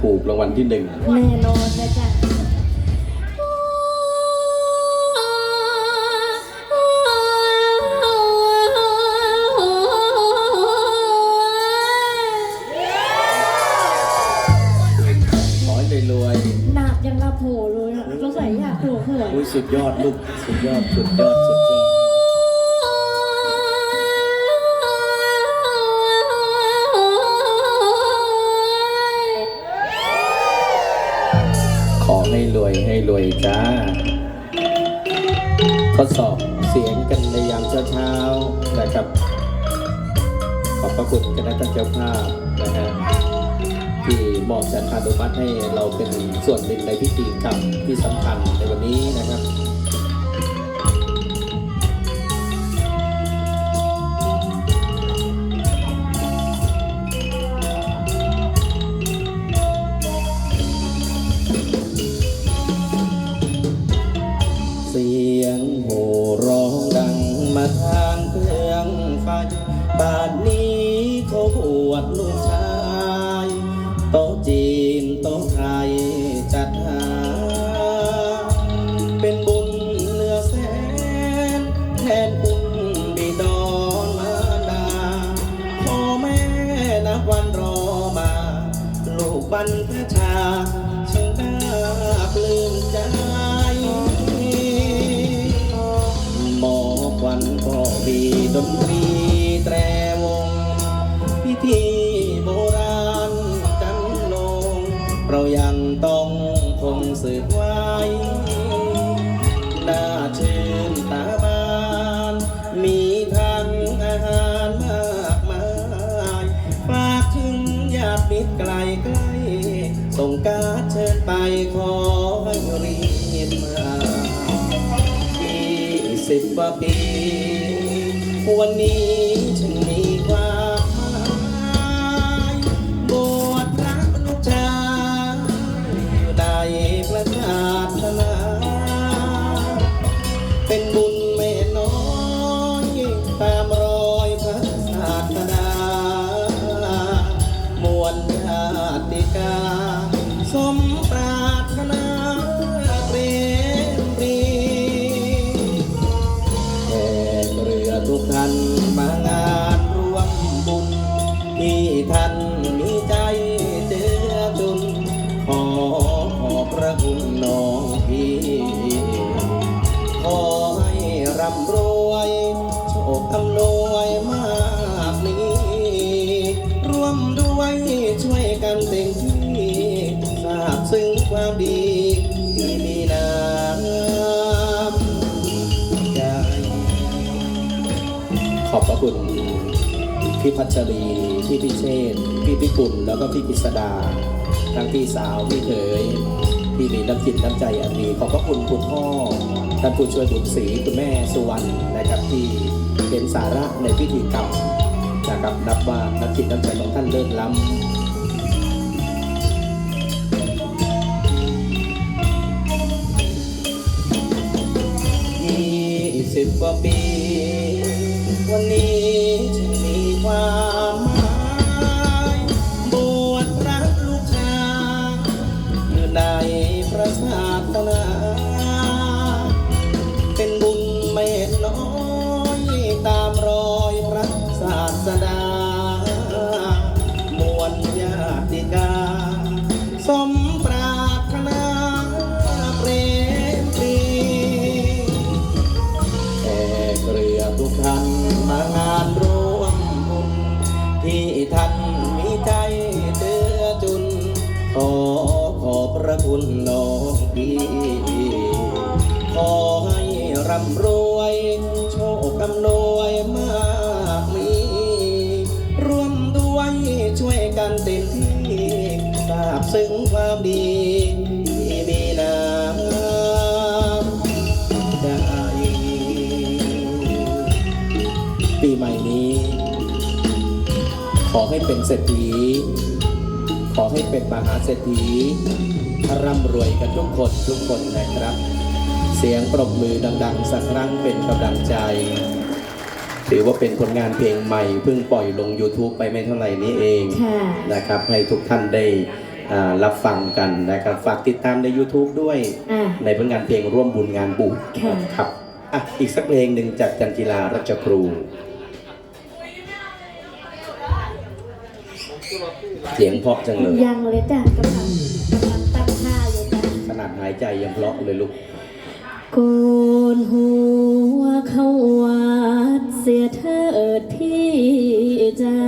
ถูกรางวัลที่หนึ่งแน่นอนนะจ๊ะขอให้รวยหนักยังรับโหเลยอะสงสัยอยากโหเผื่อๆอุ้ยสุดยอดลูก สุดยอด สุดยอดสุดยอด รวยให้รวยจ้า ทดสอบเสียงกันในยามเช้าๆนะครับ ขอบพระคุณคณะท่านเจ้าภาพนะฮะที่มอบสันทานุมัติให้เราเป็นส่วนหนึ่งในพิธีกรรมที่สำคัญในวันนี้นะครับ ไปบ้านนี้เขาบวชลูกชาย การดเชิญไปขอให้เรียนมายี่สิบกว่าปี วันนี้า คุณพี่พัชรี พี่พิเชษพี่พิกุลแล้วก็พี่กฤษดา ทั้งพี่สาว พี่เขยที่มีน้ำจิตน้ำใจอันดีขอบพระคุณคุณพ่อท่านผู้ช่วยบุญศรีคุณแม่สุวรรณนะครับที่เป็นสาระในพิธีกรรมนะครับนับว่าน้ำจิตน้ำใจของท่านเลิศล้ำยี่สิบกว่าปี วันนี้ คุณน้องพี่ขอให้ร่ำรวย โชคอำนวยมากมี ร่วมด้วยช่วยกันเต็มที่ทราบซึ้งความดีที่มีน้ำใจปีใหม่นี้ ขอให้เป็นเศรษฐีขอให้เป็นมหาเศรษฐี ร่ำรวยกันทุกคนทุกคนนะครับ เสียงปรบมือดัง ๆ สักครั้งเป็นกำลังใจ ถือว่าเป็นผลงานเพลงใหม่ เพิ่งปล่อยลง YouTube ไปไม่เท่าไหร่นี้เองค่ะนะครับ ให้ทุกท่านได้อ่ารับฟังกันนะครับ ฝากติดตามใน YouTube ด้วย อะ ในผลงานเพลงร่วมบุญงานบุญค่ะ นะครับอะอีกสักเพลงหนึ่งจากจันจิลารัชครู เสียงเพราะจังเลย ยังเลยจ้ะกำลังกำลังาดหายใจยังเพราะเลยลูกโกนหัวเข้าวัดเสียเถิดพี่จ้า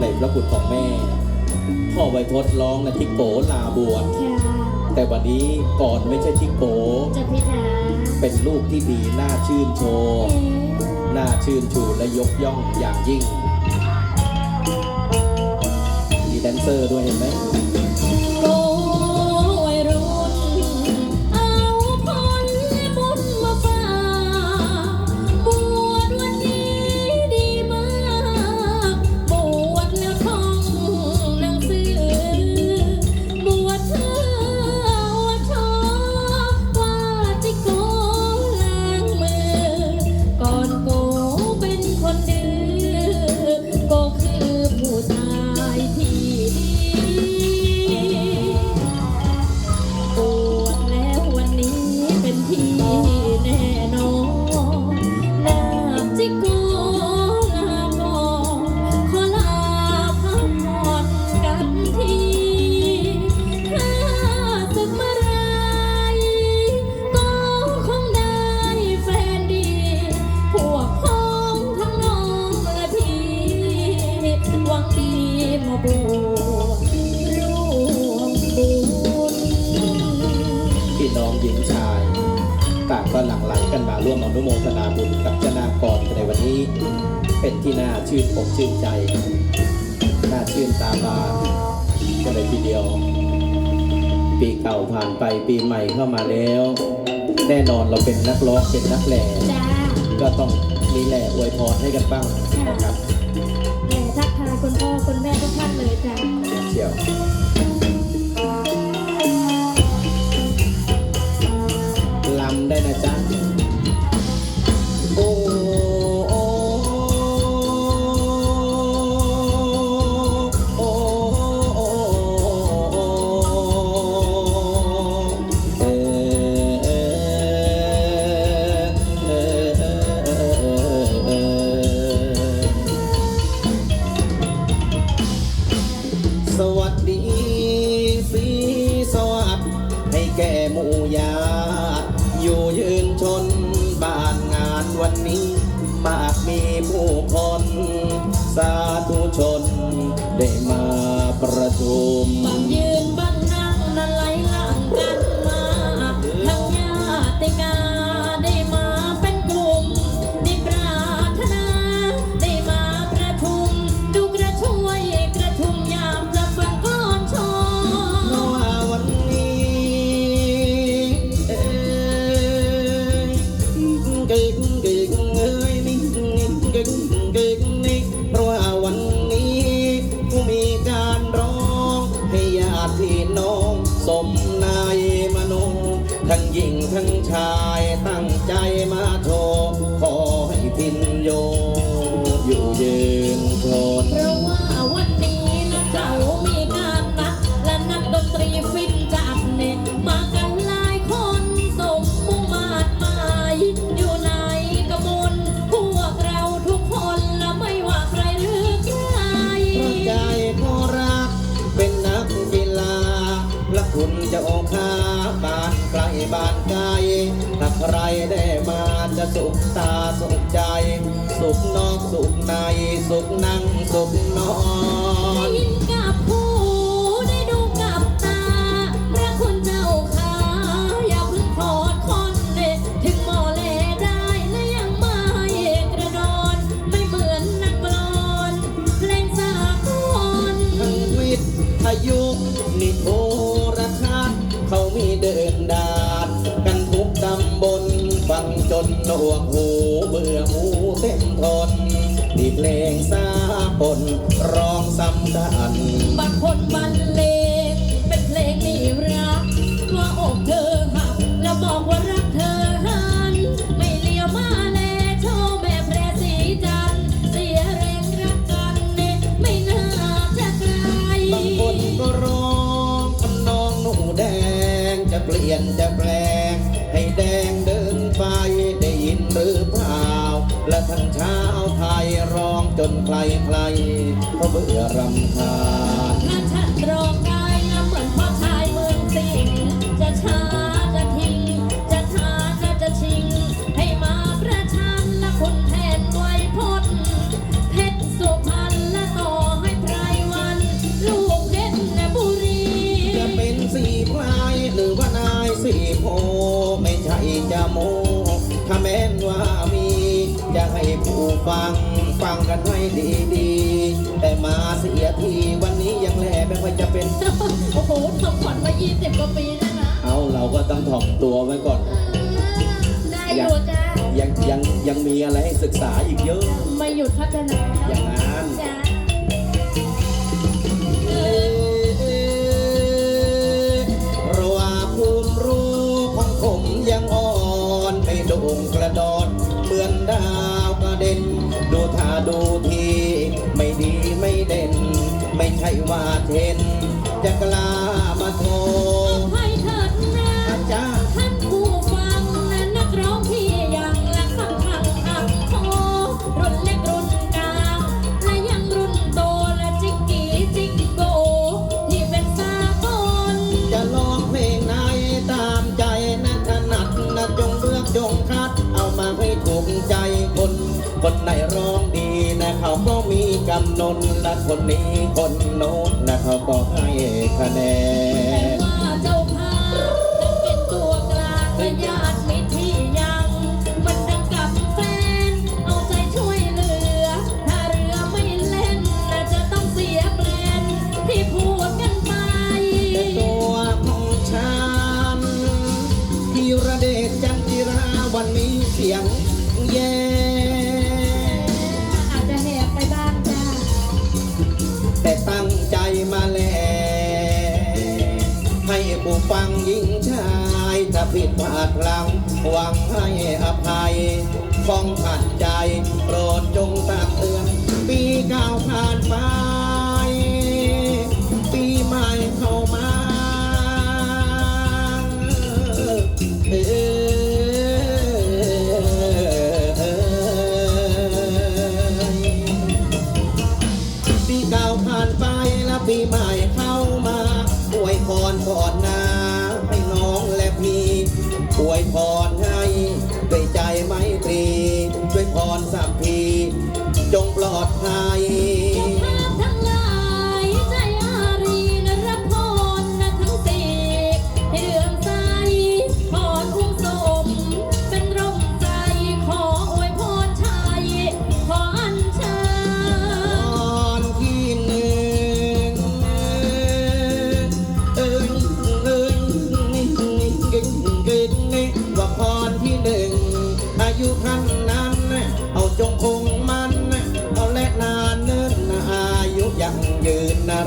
ในพระคุณของแม่ พ่อไวยพจน์ร้องนะทิโกลาบวชค่ะแต่วันนี้ก่อนไม่ใช่ทิโกจะพิจารเป็นลูกที่ดีน่าชื่นโชว์น่าชื่นชูและยกย่องอย่างยิ่ง มีแดนเซอร์ด้วยเห็นไหม เป็นที่น่าชื่นอกชื่นใจ น่าชื่นตาบานกันเลยทีเดียว ปีเก่าผ่านไปปีใหม่เข้ามาแล้ว แน่นอนเราเป็นนักร้องเป็นนักแหล่จ้าก็ต้องมีแหล่อวยพรให้กันบ้างนะครับแม่ทักทายคุณพ่อคุณแม่ทุกท่านเลยจ้าเชียว ญิงทั้งชาย บ้านไกลถ้าใครได้มาจะสุขตาสุขใจ สุขนอกสุขใน สุขนั่งสุขนอน บลฟังจนหนวกหูเบื่อหูเต็มทนดีเพลงสากลร้องซ้ำกันบางคนบรรเลงเป็นเพลงนี่รักว่าอกเธอหักแล้วบอกว่ารักเธอหันไม่เลี้ยวมาแลโชว์แบบแรสีจันทร์เสียแรงรักกันเนี่ยไม่น่าจะไกลบางคนก็ร้องทำนองหนูแดงจะเปลี่ยนจะแปล และทั้งเช้าวไทยร้องจนใครใครๆเขาเบื่อรำคาญถ้าฉันร้องได้นะเหมือนพ่อชายเมืองสิงห์จะช้าจะทิ้งจะท้าจะจะชิง ให้มาประชันและคุณแทนไวยพจน์เพชรสุพรรณและต่อให้ไพรวัน ลูกเพชรและบุรี จะเป็นสีพลายหรือว่านายสีโพไม่ใช่จะโมถ้าแม้นว่ามี ผู้ฟังฟังกันให้ดีๆแต่มาเสียทีวันนี้ยังแลไม่ค่อยจะเป็น โอ้โหทำขวัญมา20กว่าปีแล้วนะเอาเราก็ต้องถ่อมตัวไว้ก่อน ได้อยู่จ้ายังยังยังมีอะไรให้ศึกษาอีกเยอะ ไม่หยุดพัฒนาอย่างนั้นจ้าเอ่อเพราะว่าภูมิรู้ของผมยังอ่อนไม่โด่งกระดอนเหมือนดาวกระเด็น ดูทีไม่ดีไม่เด่น ไม่ใช่ว่าเทนจะกล้ามาโทร ผิดพลาดพลังหวังให้อภัยฟ้องขัดใจ โปรดจงตักเตือนปีเก่าผ่านไป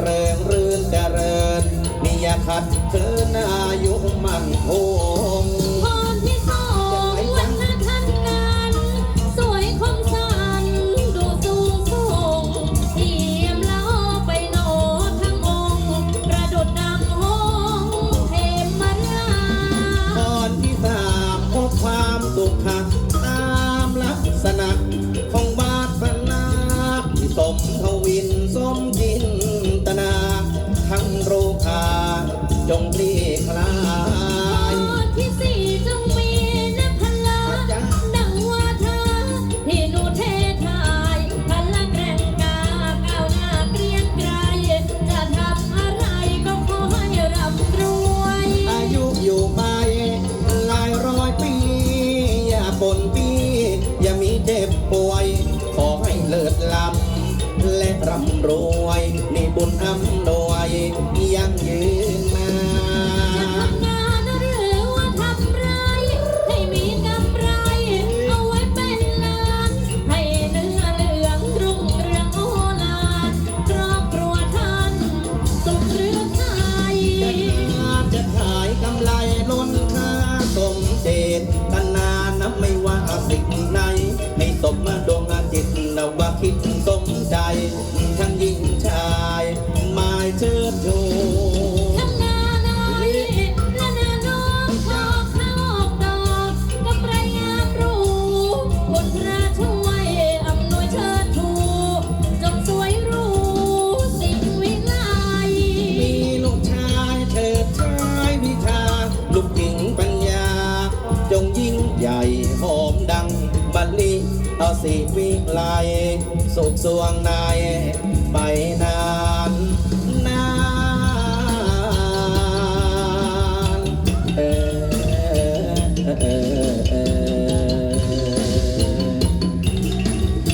ริงรื่นเจริญมียาขัดเธอนายุมั่นคง แมใจทั้งหญิงชายหมายเชิดชูทำนาน้อยและนาน้องพอเข้าออกดอกกำไรงามรู้คนพระช่วยอำนวยเชิดชูจงสวยรู้สิ่งวิไลมีลูกชายเถิดชายวิชา ลูกหญิงปัญญา จงยิ่งใหญ่หอมดังบัลลีเอาสีวิไล สุขสวงในไปนานนานเออเออเออเอ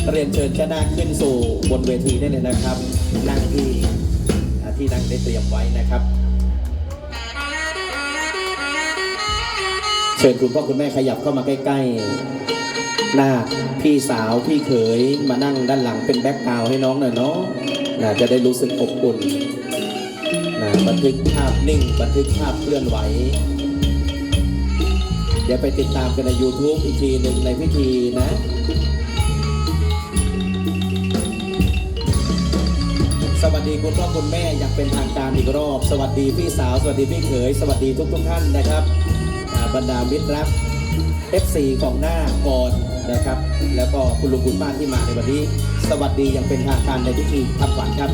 อเรียนเชิญชนะขึ้นสู่บนเวทีได้เลยนะครับ นั่งที่ที่นั่งได้เตรียมไว้นะครับเชิญคุณพ่อคุณแม่ขยับเข้ามาใกล้ ๆ หน้าพี่สาวพี่เขยมานั่งด้านหลังเป็นแบ็คกราวให้น้องหน่อยเนาะนะจะได้รู้สึกอบอุ่นนะบันทึกภาพนิ่ง บันทึกภาพเคลื่อนไหว เดี๋ยวไปติดตามกันใน YouTube อีกทีหนึ่งในพิธีนะสวัสดีคุณพ่อคุณแม่อยางเป็นทางการอีกรอบ สวัสดีพี่สาว สวัสดีพี่เขย สวัสดีทุกทุกท่านนะครับ บรรดามิตรรัก FC ของหน้าก่อน นะครับ แล้วก็คุณลุงคุณป้าที่มาในวันนี้ สวัสดีอย่างเป็นทางการในพิธีทำขวัญครับ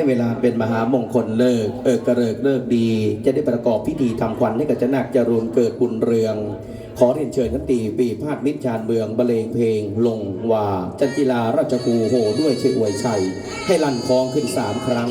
ได้เวลาเป็นมหามงคลเลิก เออกระเริกเลิกดี จะได้ประกอบพิธีทำขวัญให้กับเจานาคจรูนเกิดบุญเรือง ขอเรียนเชิญนันตีปีพาดมิตรชานเมืองบรรเลงเพลง ลงว่าจันจิลาราชกูโหด้วยเชอวยชัย ให้ลั่นคลองขึ้นสามครั้ง